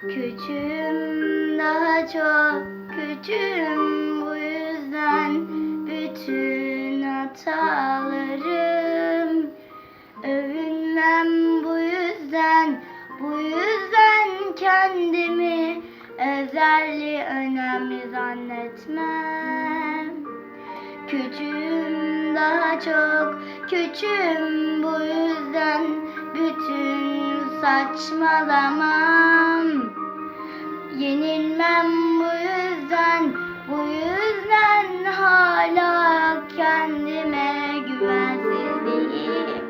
Küçüğüm daha çok küçüğüm bu yüzden bütün hatalarım övünmem bu yüzden bu yüzden kendimi özelli önemli zannetmem. Küçüğüm daha çok küçüğüm bu yüzden saçmalamam. Yenilmem bu yüzden bu yüzden hala kendime güvensizliğim.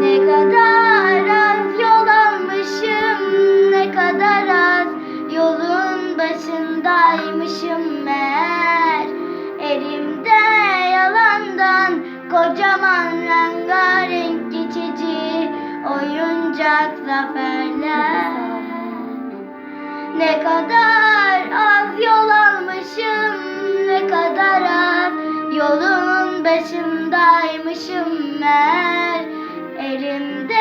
Ne kadar az yol almışım ne kadar az yolun başındaymışım meğer. Elimde yalandan kocaman rengarenk geçici oyuncak zaferler. Ne kadar az yol almışım ne kadar az yolun başındaymışım. Meğer Elimde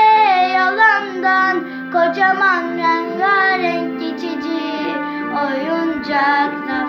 yalandan kocaman rengarenk geçici oyuncak zafer